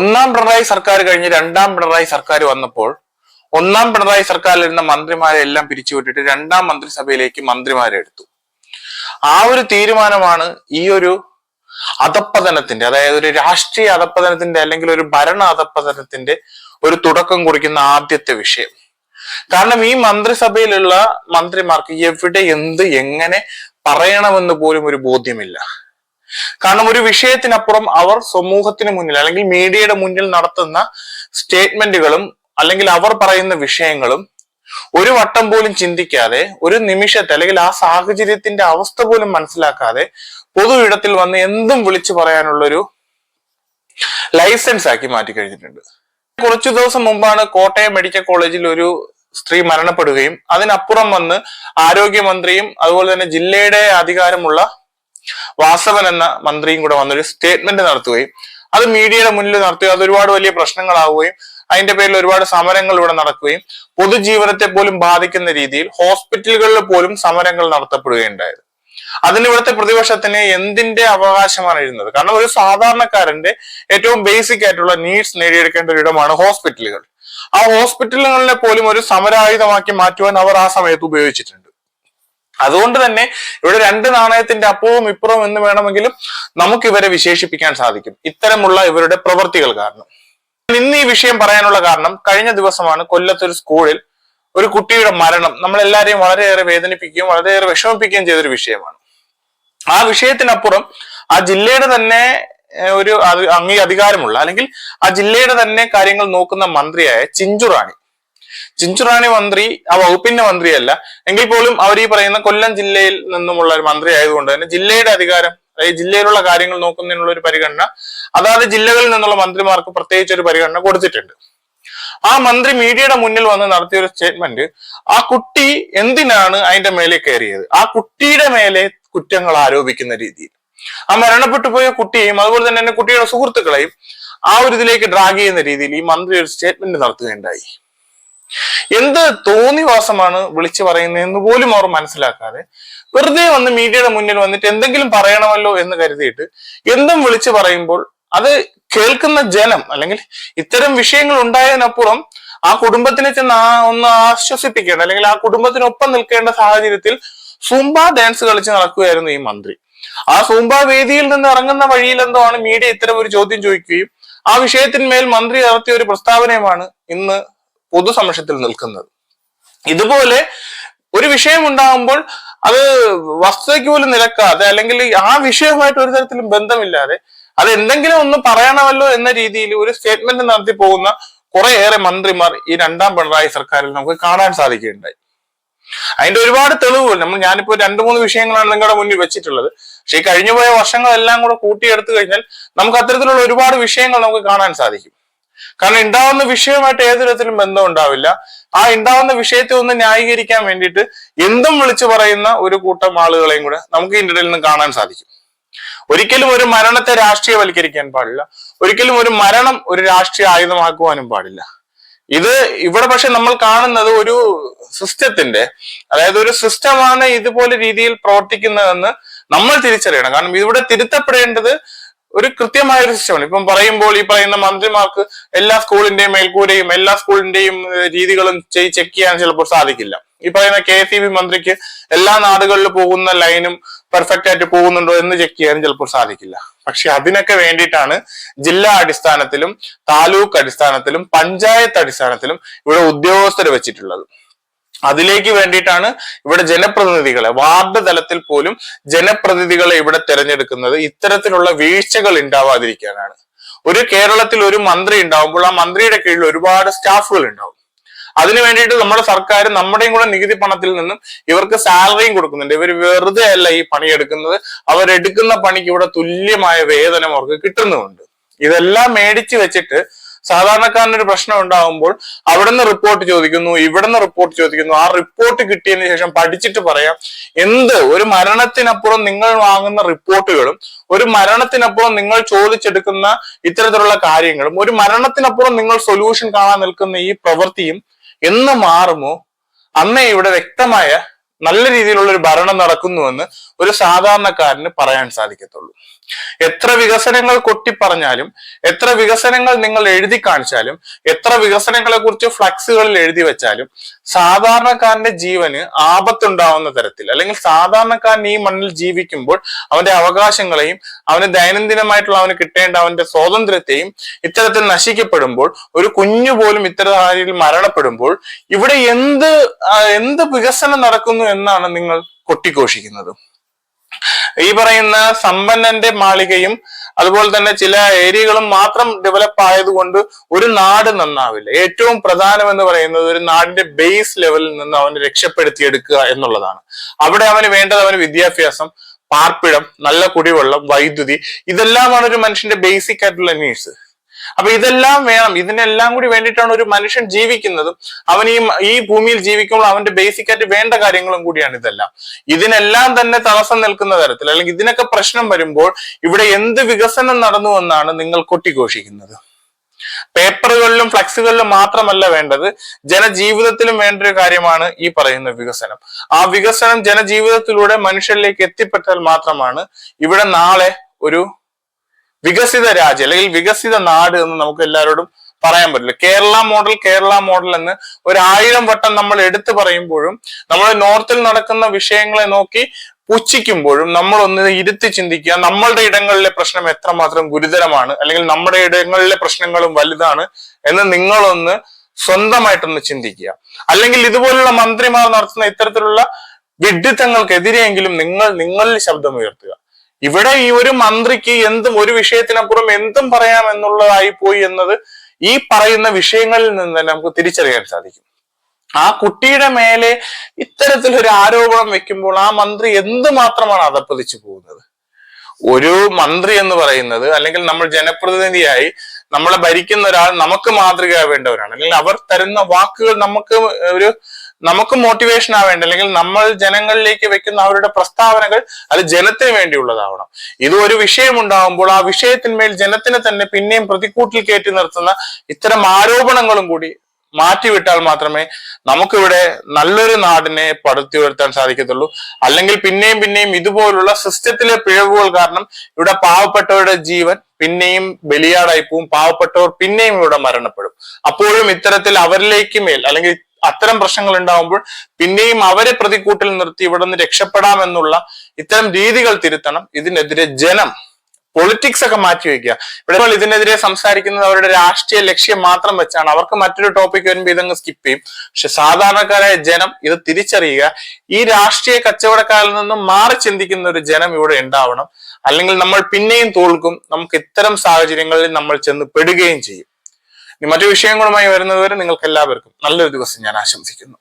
ഒന്നാം പിണറായി സർക്കാർ കഴിഞ്ഞ് രണ്ടാം പിണറായി സർക്കാർ വന്നപ്പോൾ ഒന്നാം പിണറായി സർക്കാരിൽ ഇരുന്ന മന്ത്രിമാരെ എല്ലാം പിരിച്ചുവിട്ടിട്ട് രണ്ടാം മന്ത്രിസഭയിലേക്ക് മന്ത്രിമാരെ എടുത്തു. ആ ഒരു തീരുമാനമാണ് ഈ ഒരു അധപ്പതനത്തിന്റെ അതായത് ഒരു രാഷ്ട്രീയ അധപ്പതനത്തിന്റെ അല്ലെങ്കിൽ ഒരു ഭരണ അധപ്പതനത്തിന്റെ ഒരു തുടക്കം കുറിക്കുന്ന ആദ്യത്തെ വിഷയം. കാരണം ഈ മന്ത്രിസഭയിലുള്ള മന്ത്രിമാർക്ക് എവിടെ എന്ത് എങ്ങനെ പറയണമെന്ന് പോലും ഒരു ബോധ്യമില്ല. കാരണം ഒരു വിഷയത്തിനപ്പുറം അവർ സമൂഹത്തിന് മുന്നിൽ അല്ലെങ്കിൽ മീഡിയയുടെ മുന്നിൽ നടത്തുന്ന സ്റ്റേറ്റ്മെന്റുകളും അല്ലെങ്കിൽ അവർ പറയുന്ന വിഷയങ്ങളും ഒരു വട്ടം പോലും ചിന്തിക്കാതെ ഒരു നിമിഷത്തെ അല്ലെങ്കിൽ ആ സാഹചര്യത്തിന്റെ അവസ്ഥ പോലും മനസ്സിലാക്കാതെ പൊതു ഇടത്തിൽ വന്ന് എന്തും വിളിച്ചു പറയാനുള്ളൊരു ലൈസൻസ് ആക്കി മാറ്റി കഴിഞ്ഞിട്ടുണ്ട്. കുറച്ചു ദിവസം മുമ്പാണ് കോട്ടയം മെഡിക്കൽ കോളേജിൽ ഒരു സ്ത്രീ മരണപ്പെടുകയും അതിനപ്പുറം വന്ന് ആരോഗ്യമന്ത്രിയും അതുപോലെ തന്നെ ജില്ലയുടെ അധികാരമുള്ള വാസവൻ എന്ന മന്ത്രിയും കൂടെ വന്നൊരു സ്റ്റേറ്റ്മെന്റ് നടത്തുകയും അത് മീഡിയയുടെ മുന്നിൽ നടത്തുകയും അത് ഒരുപാട് വലിയ പ്രശ്നങ്ങളാവുകയും അതിന്റെ പേരിൽ ഒരുപാട് സമരങ്ങൾ ഇവിടെ നടക്കുകയും പൊതുജീവനത്തെ പോലും ബാധിക്കുന്ന രീതിയിൽ ഹോസ്പിറ്റലുകളിൽ പോലും സമരങ്ങൾ നടത്തപ്പെടുകയുണ്ടായത്. അതിന് ഇവിടുത്തെ പ്രതിപക്ഷത്തിന് എന്തിന്റെ അവകാശമാണ് ഇരുന്നത്? കാരണം ഒരു സാധാരണക്കാരന്റെ ഏറ്റവും ബേസിക് ആയിട്ടുള്ള നീഡ്സ് നേടിയെടുക്കേണ്ട ഒരു ഇടമാണ് ഹോസ്പിറ്റലുകൾ ആ ഹോസ്പിറ്റലുകളിനെ പോലും ഒരു സമരായുധമാക്കി മാറ്റുവാൻ അവർ ആ സമയത്ത് ഉപയോഗിച്ചിട്ടുണ്ട്. അതുകൊണ്ട് തന്നെ ഇവിടെ രണ്ട് നാണയത്തിന്റെ അപ്പവും ഇപ്പുറവും എന്ന് വേണമെങ്കിലും നമുക്ക് ഇവരെ വിശേഷിപ്പിക്കാൻ സാധിക്കും. ഇത്തരമുള്ള ഇവരുടെ പ്രവൃത്തികൾ കാരണം. ഇന്ന് ഈ വിഷയം പറയാനുള്ള കാരണം കഴിഞ്ഞ ദിവസമാണ് കൊല്ലത്തൊരു സ്കൂളിൽ ഒരു കുട്ടിയുടെ മരണം. നമ്മളെല്ലാരെയും വളരെയേറെ വേദനിപ്പിക്കുകയും വളരെയേറെ വിഷമിപ്പിക്കുകയും ചെയ്തൊരു വിഷയമാണ്. ആ വിഷയത്തിനപ്പുറം ആ ജില്ലയുടെ തന്നെ ഒരു അംഗീ അധികാരമുള്ള അല്ലെങ്കിൽ ആ ജില്ലയുടെ തന്നെ കാര്യങ്ങൾ നോക്കുന്ന മന്ത്രിയായ ചിഞ്ചുറാണി. ചിഞ്ചുറാണി മന്ത്രി ആ വകുപ്പിന്റെ മന്ത്രിയല്ല. എങ്കിൽ പോലും അവർ ഈ പറയുന്ന കൊല്ലം ജില്ലയിൽ നിന്നുമുള്ള ഒരു മന്ത്രി ആയതുകൊണ്ട് തന്നെ ജില്ലയുടെ അധികാരം അതായത് ജില്ലയിലുള്ള കാര്യങ്ങൾ നോക്കുന്നതിനുള്ള ഒരു പരിഗണന അതാത് ജില്ലകളിൽ നിന്നുള്ള മന്ത്രിമാർക്ക് പ്രത്യേകിച്ച് ഒരു പരിഗണന കൊടുത്തിട്ടുണ്ട്. ആ മന്ത്രി മീഡിയയുടെ മുന്നിൽ വന്ന് നടത്തിയ ഒരു സ്റ്റേറ്റ്മെന്റ് ആ കുട്ടി എന്തിനാണ് അതിന്റെ മേലെ കയറിയത്? ആ കുട്ടിയുടെ മേലെ കുറ്റങ്ങൾ ആരോപിക്കുന്ന രീതിയിൽ. ആ മരണപ്പെട്ടു പോയ കുട്ടിയെയും അതുപോലെ തന്നെ കുട്ടിയുടെ സുഹൃത്തുക്കളെയും ആ ഒരു ഇതിലേക്ക് ഡ്രാഗ് ചെയ്യുന്ന രീതിയിൽ ഈ മന്ത്രി ഒരു സ്റ്റേറ്റ്മെന്റ് നടത്തുകയുണ്ടായി. എന്ത് തോന്നിവാസമാണ് വിളിച്ചു പറയുന്നതെന്ന് പോലും അവർ മനസ്സിലാക്കാതെ വെറുതെ വന്ന് മീഡിയയുടെ മുന്നിൽ വന്നിട്ട് എന്തെങ്കിലും പറയണമല്ലോ എന്ന് കരുതിയിട്ട് എന്തും വിളിച്ചു പറയുമ്പോൾ അത് കേൾക്കുന്ന ജനം അല്ലെങ്കിൽ ഇത്തരം വിഷയങ്ങൾ ഉണ്ടായതിനപ്പുറം ആ കുടുംബത്തിനെ ചെന്ന് ആ ഒന്ന് ആശ്വസിപ്പിക്കേണ്ട അല്ലെങ്കിൽ ആ കുടുംബത്തിനൊപ്പം നിൽക്കേണ്ട സാഹചര്യത്തിൽ സൂംബ ഡാൻസ് കളിച്ച് നടക്കുകയായിരുന്നു ഈ മന്ത്രി. ആ സൂംബ വേദിയിൽ നിന്ന് ഇറങ്ങുന്ന വഴിയിൽ എന്തോ ആണ് മീഡിയ ഇത്തരം ഒരു ചോദ്യം ചോദിക്കുകയും ആ വിഷയത്തിന്മേൽ മന്ത്രി നടത്തിയ ഒരു പ്രസ്താവനയുമാണ് ഇന്ന് പൊതുസമക്ഷത്തിൽ നിൽക്കുന്നത്. ഇതുപോലെ ഒരു വിഷയം ഉണ്ടാകുമ്പോൾ അത് വസ്തുതയ്ക്ക് പോലും നിരക്കാതെ അല്ലെങ്കിൽ ആ വിഷയവുമായിട്ട് ഒരു തരത്തിലും ബന്ധമില്ലാതെ അത് എന്തെങ്കിലും ഒന്ന് പറയണമല്ലോ എന്ന രീതിയിൽ ഒരു സ്റ്റേറ്റ്മെന്റ് നടത്തി പോകുന്ന കുറേയേറെ മന്ത്രിമാർ ഈ രണ്ടാം പിണറായി സർക്കാരിൽ നമുക്ക് കാണാൻ സാധിക്കുകയുണ്ടായി. അതിന്റെ ഒരുപാട് തെളിവുകൾ നമ്മൾ ഞാനിപ്പോ രണ്ടു മൂന്ന് വിഷയങ്ങളാണ് നിങ്ങളുടെ മുന്നിൽ വെച്ചിട്ടുള്ളത്. പക്ഷെ ഈ കഴിഞ്ഞുപോയ വർഷങ്ങളെല്ലാം കൂടെ കൂട്ടിയെടുത്തു കഴിഞ്ഞാൽ നമുക്ക് അത്തരത്തിലുള്ള ഒരുപാട് വിഷയങ്ങൾ നമുക്ക് കാണാൻ സാധിക്കും. കാരണം ഉണ്ടാവുന്ന വിഷയമായിട്ട് ഏത് തരത്തിലും ബന്ധം ഉണ്ടാവില്ല. ആ ഉണ്ടാവുന്ന വിഷയത്തെ ഒന്ന് ന്യായീകരിക്കാൻ വേണ്ടിയിട്ട് എന്തും വിളിച്ചു പറയുന്ന ഒരു കൂട്ടം ആളുകളെയും കൂടെ നമുക്ക് ഇതിന്റെ ഇടയിൽ നിന്ന് കാണാൻ സാധിക്കും. ഒരിക്കലും ഒരു മരണത്തെ രാഷ്ട്രീയവൽക്കരിക്കാൻ പാടില്ല. ഒരിക്കലും ഒരു മരണം ഒരു രാഷ്ട്രീയ ആയുധമാക്കുവാനും പാടില്ല. ഇത് ഇവിടെ പക്ഷെ നമ്മൾ കാണുന്നത് ഒരു സിസ്റ്റത്തിന്റെ അതായത് ഒരു സിസ്റ്റമാണ് ഇതുപോലെ രീതിയിൽ പ്രവർത്തിക്കുന്നതെന്ന് നമ്മൾ തിരിച്ചറിയണം. കാരണം ഇവിടെ തിരുത്തപ്പെടേണ്ടത് ഒരു കൃത്യമായ ഒരു സിസ്റ്റമാണ് ഇപ്പം പറയുമ്പോൾ ഈ പറയുന്ന മന്ത്രിമാർക്ക് എല്ലാ സ്കൂളിന്റെയും മേൽക്കൂരയും എല്ലാ സ്കൂളിന്റെയും രീതികളും ചെക്ക് ചെയ്യാൻ ചിലപ്പോൾ സാധിക്കില്ല. ഈ പറയുന്ന കെ സി ബി മന്ത്രിക്ക് എല്ലാ നാടുകളിൽ പോകുന്ന ലൈനും പെർഫെക്റ്റ് ആയിട്ട് പോകുന്നുണ്ടോ എന്ന് ചെക്ക് ചെയ്യാൻ ചിലപ്പോൾ സാധിക്കില്ല. പക്ഷെ അതിനൊക്കെ വേണ്ടിയിട്ടാണ് ജില്ലാ അടിസ്ഥാനത്തിലും താലൂക്ക് അടിസ്ഥാനത്തിലും പഞ്ചായത്ത് അടിസ്ഥാനത്തിലും ഇവിടെ ഉദ്യോഗസ്ഥർ വെച്ചിട്ടുള്ളത്. അതിലേക്ക് വേണ്ടിയിട്ടാണ് ഇവിടെ ജനപ്രതിനിധികളെ വാർഡ് തലത്തിൽ പോലും ജനപ്രതിനിധികളെ ഇവിടെ തിരഞ്ഞെടുക്കുന്നത്. ഇത്തരത്തിലുള്ള വീഴ്ചകൾ ഉണ്ടാവാതിരിക്കാനാണ്. ഒരു കേരളത്തിൽ ഒരു മന്ത്രി ഉണ്ടാവുമ്പോൾ ആ മന്ത്രിയുടെ കീഴിൽ ഒരുപാട് സ്റ്റാഫുകൾ ഉണ്ടാവും. അതിനു വേണ്ടിയിട്ട് നമ്മുടെ സർക്കാർ നമ്മുടെയും കൂടെ നികുതി പണത്തിൽ നിന്നും ഇവർക്ക് സാലറിയും കൊടുക്കുന്നുണ്ട്. ഇവർ വെറുതെ അല്ല ഈ പണിയെടുക്കുന്നത് അവരെടുക്കുന്ന പണിക്ക് ഇവിടെ തുല്യമായ വേതനം അവർക്ക് കിട്ടുന്നുമുണ്ട്. ഇതെല്ലാം മേടിച്ചു വെച്ചിട്ട് സാധാരണക്കാരനൊരു പ്രശ്നം ഉണ്ടാകുമ്പോൾ അവിടുന്ന് റിപ്പോർട്ട് ചോദിക്കുന്നു ഇവിടുന്ന് റിപ്പോർട്ട് ചോദിക്കുന്നു. ആ റിപ്പോർട്ട് കിട്ടിയതിന് ശേഷം പഠിച്ചിട്ട് പറയാം എന്ത് ഒരു മരണത്തിനപ്പുറം നിങ്ങൾ വാങ്ങുന്ന റിപ്പോർട്ടുകളും ഒരു മരണത്തിനപ്പുറം നിങ്ങൾ ചോദിച്ചെടുക്കുന്ന ഇത്തരത്തിലുള്ള കാര്യങ്ങളും ഒരു മരണത്തിനപ്പുറം നിങ്ങൾ സൊല്യൂഷൻ കാണാൻ നിൽക്കുന്ന ഈ പ്രവൃത്തിയും എന്ന് മാറുമോ? അന്നേ ഇവിടെ വ്യക്തമായ നല്ല രീതിയിലുള്ള ഒരു ഭരണം നടക്കുന്നുവെന്ന് ഒരു സാധാരണക്കാരന് പറയാൻ സാധിക്കത്തുള്ളൂ. എത്ര വികസനങ്ങൾ കൊട്ടിപ്പറഞ്ഞാലും എത്ര വികസനങ്ങൾ നിങ്ങൾ എഴുതി കാണിച്ചാലും എത്ര വികസനങ്ങളെ കുറിച്ച് ഫ്ലക്സുകളിൽ എഴുതി വെച്ചാലും സാധാരണക്കാരന്റെ ജീവന് ആപത്തുണ്ടാവുന്ന തരത്തിൽ അല്ലെങ്കിൽ സാധാരണക്കാരൻ ഈ മണ്ണിൽ ജീവിക്കുമ്പോൾ അവന്റെ അവകാശങ്ങളെയും അവന് ദൈനംദിനമായിട്ടുള്ള അവന് കിട്ടേണ്ട അവന്റെ സ്വാതന്ത്ര്യത്തെയും ഇത്തരത്തിൽ നശിക്കപ്പെടുമ്പോൾ ഒരു കുഞ്ഞു പോലും ഇത്തരം മരണപ്പെടുമ്പോൾ ഇവിടെ എന്ത് എന്ത് വികസനം നടക്കുന്നു എന്നാണ് നിങ്ങൾ കൊട്ടിഘോഷിക്കുന്നത്. ഈ പറയുന്ന സമ്പന്നന്റെ മാളികയും അതുപോലെ തന്നെ ചില ഏരിയകളും മാത്രം ഡെവലപ്പ് ആയതുകൊണ്ട് ഒരു നാട് നന്നാവില്ല. ഏറ്റവും പ്രധാനം എന്ന് പറയുന്നത് ഒരു നാടിന്റെ ബേസ് ലെവലിൽ നിന്ന് അവനെ രക്ഷപ്പെടുത്തിയെടുക്കുക എന്നുള്ളതാണ്. അവിടെ അവന് വേണ്ടത് അവന് വിദ്യാഭ്യാസം പാർപ്പിടം നല്ല കുടിവെള്ളം വൈദ്യുതി ഇതെല്ലാമാണ് ഒരു മനുഷ്യന്റെ ബേസിക് ആയിട്ടുള്ള നീഡ്സ് അപ്പൊ ഇതെല്ലാം വേണം. ഇതിനെല്ലാം കൂടി വേണ്ടിയിട്ടാണ് ഒരു മനുഷ്യൻ ജീവിക്കുന്നതും. അവൻ ഈ ഈ ഭൂമിയിൽ ജീവിക്കുമ്പോൾ അവന്റെ ബേസിക് ആയിട്ട് വേണ്ട കാര്യങ്ങളും കൂടിയാണ് ഇതെല്ലാം. ഇതിനെല്ലാം തന്നെ തടസ്സം നിൽക്കുന്ന തരത്തിൽ അല്ലെങ്കിൽ ഇതിനൊക്കെ പ്രശ്നം വരുമ്പോൾ ഇവിടെ എന്ത് വികസനം നടന്നു എന്നാണ് നിങ്ങൾ കൊട്ടിഘോഷിക്കുന്നത്. പേപ്പറുകളിലും ഫ്ലക്സുകളിലും മാത്രമല്ല വേണ്ടത് ജനജീവിതത്തിലും വേണ്ട ഒരു കാര്യമാണ് ഈ പറയുന്ന വികസനം. ആ വികസനം ജനജീവിതത്തിലൂടെ മനുഷ്യരിലേക്ക് എത്തിപ്പെട്ടാൽ മാത്രമാണ് ഇവിടെ നാളെ ഒരു വികസിത രാജ്യം അല്ലെങ്കിൽ വികസിത നാട് എന്ന് നമുക്ക് എല്ലാവരോടും പറയാൻ പറ്റില്ല. കേരള മോഡൽ കേരള മോഡൽ എന്ന് ഒരായിരം വട്ടം നമ്മൾ എടുത്തു പറയുമ്പോഴും നമ്മൾ നോർത്തിൽ നടക്കുന്ന വിഷയങ്ങളെ നോക്കി പുച്ഛിക്കുമ്പോഴും നമ്മൾ ഒന്ന് ഇരുത്തി ചിന്തിക്കുക നമ്മളുടെ ഇടങ്ങളിലെ പ്രശ്നം എത്രമാത്രം ഗുരുതരമാണ് അല്ലെങ്കിൽ നമ്മുടെ ഇടങ്ങളിലെ പ്രശ്നങ്ങളും വലുതാണ് എന്ന് നിങ്ങളൊന്ന് സ്വന്തമായിട്ടൊന്ന് ചിന്തിക്കുക. അല്ലെങ്കിൽ ഇതുപോലുള്ള മന്ത്രിമാർ നടത്തുന്ന ഇത്തരത്തിലുള്ള വിഡിത്തങ്ങൾക്കെതിരെയെങ്കിലും നിങ്ങൾ നിങ്ങളിൽ ശബ്ദമുയർത്തുക. ഇവിടെ ഈ ഒരു മന്ത്രിക്ക് എന്തും ഒരു വിഷയത്തിനപ്പുറം എന്തും പറയാം എന്നുള്ളതായി പോയി എന്നത് ഈ പറയുന്ന വിഷയങ്ങളിൽ നിന്ന് തന്നെ നമുക്ക് തിരിച്ചറിയാൻ സാധിക്കും. ആ കുട്ടിയുടെ മേലെ ഇത്തരത്തിലൊരു ആരോപണം വെക്കുമ്പോൾ ആ മന്ത്രി എന്ത് മാത്രമാണ് അതപ്പതിച്ചു പോകുന്നത്? ഒരു മന്ത്രി എന്ന് പറയുന്നത് അല്ലെങ്കിൽ നമ്മൾ ജനപ്രതിനിധിയായി നമ്മളെ ഭരിക്കുന്ന ഒരാൾ നമുക്ക് മാതൃക വേണ്ടവരാണ്. അല്ലെങ്കിൽ അവർ തരുന്ന വാക്കുകൾ നമുക്ക് ഒരു നമുക്ക് മോട്ടിവേഷൻ ആവേണ്ട അല്ലെങ്കിൽ നമ്മൾ ജനങ്ങളിലേക്ക് വെക്കുന്ന അവരുടെ പ്രസ്താവനകൾ അത് ജനത്തിന് വേണ്ടിയുള്ളതാവണം. ഇത് ഒരു വിഷയം ഉണ്ടാകുമ്പോൾ ആ വിഷയത്തിന്മേൽ ജനത്തിനെ തന്നെ പിന്നെയും പ്രതിക്കൂട്ടിൽ കയറ്റി നിർത്തുന്ന ഇത്തരം ആരോപണങ്ങളും കൂടി മാറ്റിവിട്ടാൽ മാത്രമേ നമുക്കിവിടെ നല്ലൊരു നാടിനെ പടുത്തി ഉയർത്താൻ സാധിക്കത്തുള്ളൂ. അല്ലെങ്കിൽ പിന്നെയും പിന്നെയും ഇതുപോലുള്ള സിസ്റ്റത്തിലെ പിഴവുകൾ കാരണം ഇവിടെ പാവപ്പെട്ടവരുടെ ജീവൻ പിന്നെയും ബലിയാടായി പോവും പാവപ്പെട്ടവർ പിന്നെയും ഇവിടെ മരണപ്പെടും. അപ്പോഴും ഇത്തരത്തിൽ അവരിലേക്ക് മേൽ അല്ലെങ്കിൽ അത്തരം പ്രശ്നങ്ങൾ ഉണ്ടാകുമ്പോൾ പിന്നെയും അവരെ പ്രതിക്കൂട്ടിൽ നിർത്തി ഇവിടെ നിന്ന് രക്ഷപ്പെടാമെന്നുള്ള ഇത്തരം രീതികൾ തിരുത്തണം. ഇതിനെതിരെ ജനം പൊളിറ്റിക്സ് ഒക്കെ മാറ്റി വെക്കുക ഇവിടെ ഇതിനെതിരെ സംസാരിക്കുന്നത് അവരുടെ രാഷ്ട്രീയ ലക്ഷ്യം മാത്രം വെച്ചാണ്. അവർക്ക് മറ്റൊരു ടോപ്പിക് വരുമ്പോൾ ഇതങ്ങ് സ്കിപ്പ് ചെയ്യും. പക്ഷെ സാധാരണക്കാരായ ജനം ഇത് തിരിച്ചറിയുക. ഈ രാഷ്ട്രീയ കച്ചവടക്കാരിൽ നിന്നും മാറി ചിന്തിക്കുന്ന ഒരു ജനം ഇവിടെ ഉണ്ടാവണം. അല്ലെങ്കിൽ നമ്മൾ പിന്നെയും തോൽക്കും. നമുക്ക് ഇത്തരം സാഹചര്യങ്ങളിൽ നമ്മൾ ചെന്ന് പെടുകയും ചെയ്യും. മറ്റു വിഷയങ്ങളുമായി വരുന്നതുവരെ നിങ്ങൾക്ക് എല്ലാവർക്കും നല്ലൊരു ദിവസം ഞാൻ ആശംസിക്കുന്നു.